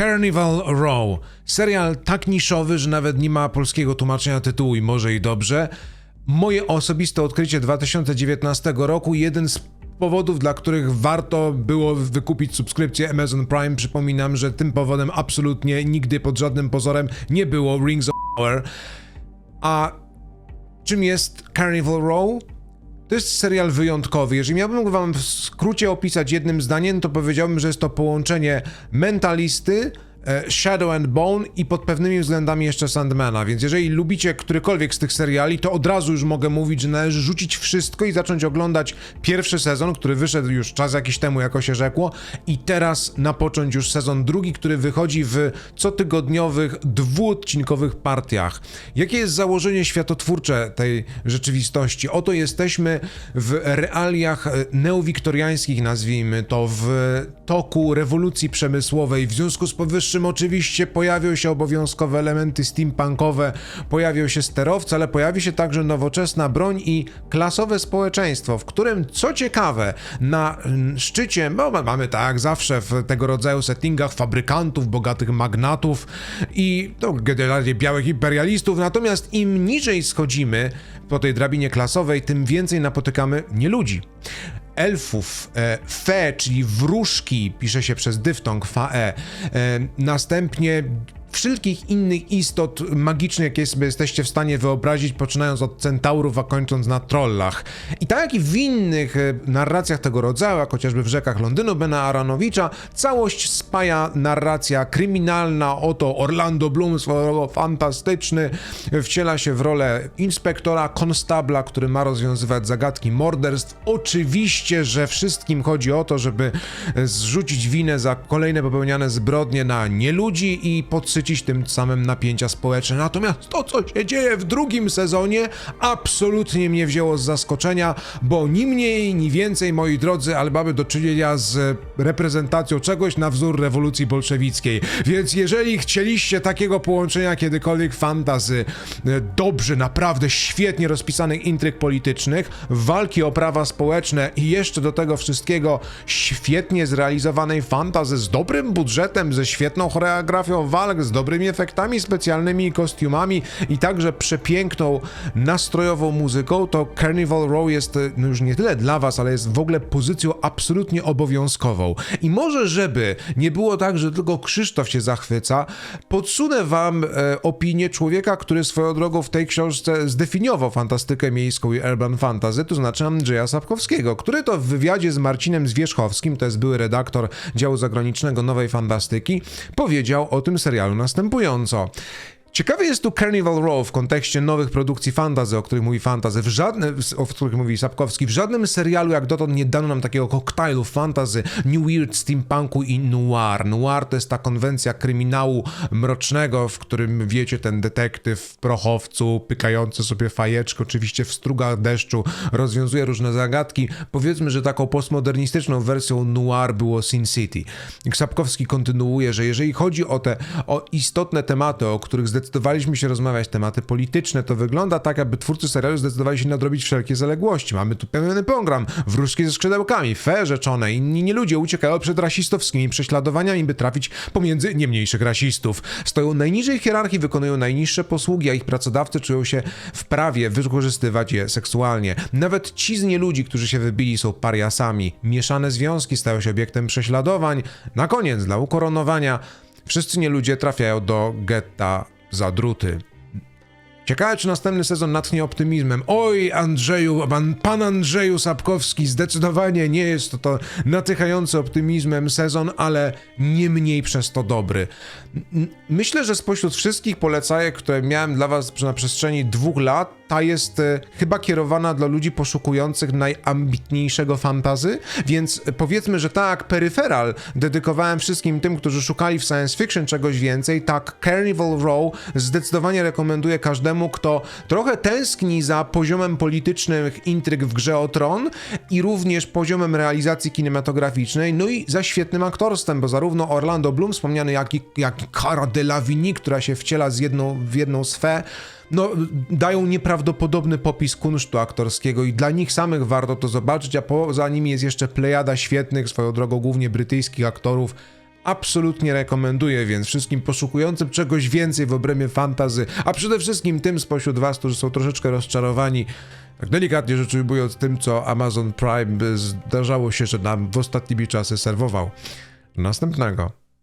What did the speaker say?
Carnival Row. Serial tak niszowy, że nawet nie ma polskiego tłumaczenia tytułu i może i dobrze. Moje osobiste odkrycie 2019 roku, jeden z powodów, dla których warto było wykupić subskrypcję Amazon Prime. Przypominam, że tym powodem absolutnie nigdy pod żadnym pozorem nie było Rings of Power. A czym jest Carnival Row? To jest serial wyjątkowy. Jeżeli miałbym wam w skrócie opisać jednym zdaniem, to powiedziałbym, że jest to połączenie mentalisty, Shadow and Bone i pod pewnymi względami jeszcze Sandmana, więc jeżeli lubicie którykolwiek z tych seriali, to od razu już mogę mówić, że należy rzucić wszystko i zacząć oglądać pierwszy sezon, który wyszedł już czas jakiś temu, jako się rzekło, i teraz napocząć już sezon drugi, który wychodzi w cotygodniowych, dwuodcinkowych partiach. Jakie jest założenie światotwórcze tej rzeczywistości? Oto jesteśmy w realiach e, neowiktoriańskich, nazwijmy to, w toku rewolucji przemysłowej. W związku z powyższym oczywiście pojawią się obowiązkowe elementy steampunkowe, pojawią się sterowce, ale pojawi się także nowoczesna broń i klasowe społeczeństwo, w którym, co ciekawe, na mm, szczycie, mamy tak zawsze w tego rodzaju settingach fabrykantów, bogatych magnatów i no, generalnie białych imperialistów, natomiast im niżej schodzimy po tej drabinie klasowej, tym więcej napotykamy nie ludzi elfów, e, fe, czyli wróżki, pisze się przez dyftong fae, e, następnie wszelkich innych istot magicznych, jakie sobie jesteście w stanie wyobrazić, poczynając od centaurów, a kończąc na trollach. I tak jak i w innych e, narracjach tego rodzaju, jak chociażby w rzekach Londynu Bena Aronowicza, całość spaja narracja kryminalna, oto Orlando Bloom, swojo fantastyczny, wciela się w rolę inspektora, konstabla, który ma rozwiązywać zagadki morderstw. Oczywiście, że wszystkim chodzi o to, żeby e, zrzucić winę za kolejne popełniane zbrodnie na nieludzi i podsycić tym samym napięcia społeczne. Natomiast to, co się dzieje w drugim sezonie, absolutnie mnie wzięło z zaskoczenia, bo ni mniej, ni więcej, moi drodzy, ale mamy do czynienia z reprezentacją czegoś na wzór rewolucji bolszewickiej. Więc jeżeli chcieliście takiego połączenia kiedykolwiek fantazy, e, dobrze, naprawdę świetnie rozpisanych intryg politycznych, walki o prawa społeczne i jeszcze do tego wszystkiego świetnie zrealizowanej fantazy z dobrym budżetem, ze świetną choreografią walk, z dobrymi efektami specjalnymi kostiumami i także przepiękną, nastrojową muzyką, to Carnival Row jest e, no już nie tyle dla was, ale jest w ogóle pozycją absolutnie obowiązkową. I może żeby nie było tak, że tylko Krzysztof się zachwyca, podsunę wam e, opinię człowieka, który swoją drogą w tej książce zdefiniował fantastykę miejską i urban fantasy, to znaczy Andrzeja Sapkowskiego, który to w wywiadzie z Marcinem Zwierzchowskim, to jest były redaktor działu zagranicznego Nowej Fantastyki, powiedział o tym serialu następująco. Ciekawy jest tu Carnival Row w kontekście nowych produkcji fantazy, o których mówi fantazy, w żadnym, o których mówi Sapkowski. W żadnym serialu jak dotąd nie dano nam takiego koktajlu fantazy, new weird, steampunku i noir. Noir to jest ta konwencja kryminału mrocznego, w którym wiecie, ten detektyw w prochowcu, pykający sobie fajeczkę, oczywiście w strugach deszczu, rozwiązuje różne zagadki. Powiedzmy, że taką postmodernistyczną wersją noir było Sin City. Sapkowski kontynuuje, że jeżeli chodzi o te o istotne tematy, o których zdecydowaliśmy się rozmawiać, tematy polityczne, to wygląda tak, aby twórcy serialu zdecydowali się nadrobić wszelkie zaległości. Mamy tu pełny program, wróżki ze skrzydełkami, fe rzeczone, inni nie ludzie uciekają przed rasistowskimi prześladowaniami, by trafić pomiędzy nie mniejszych rasistów. Stoją najniżej hierarchii, wykonują najniższe posługi, a ich pracodawcy czują się w prawie wykorzystywać je seksualnie. Nawet ci z nieludzi, którzy się wybili, są pariasami. Mieszane związki stają się obiektem prześladowań. Na koniec, dla ukoronowania, wszyscy nieludzie trafiają do getta za druty. Ciekawe, czy następny sezon natchnie optymizmem. Oj, Andrzeju, pan, pan Andrzeju Sapkowski, zdecydowanie nie jest to, to natychający optymizmem sezon, ale nie mniej przez to dobry. Myślę, że spośród wszystkich polecajek, które miałem dla was na przestrzeni dwóch lat, ta jest e, chyba kierowana dla ludzi poszukujących najambitniejszego fantazy, więc powiedzmy, że tak Peripheral dedykowałem wszystkim tym, którzy szukali w science fiction czegoś więcej, tak Carnival Row zdecydowanie rekomenduję każdemu, kto trochę tęskni za poziomem politycznych intryg w Grze o Tron i również poziomem realizacji kinematograficznej, no i za świetnym aktorstwem, bo zarówno Orlando Bloom, wspomniany jak i, jak i Cara Delevingne, która się wciela z jedną, w jedną sfę, no, dają nieprawdopodobny popis kunsztu aktorskiego i dla nich samych warto to zobaczyć, a poza nimi jest jeszcze plejada świetnych, swoją drogą głównie brytyjskich aktorów, absolutnie rekomenduję, więc wszystkim poszukującym czegoś więcej w obrębie fantazy, a przede wszystkim tym spośród was, którzy są troszeczkę rozczarowani, tak delikatnie rzecz ujmując tym, co Amazon Prime zdarzało się, że nam w ostatnimi czasy serwował. Następnego.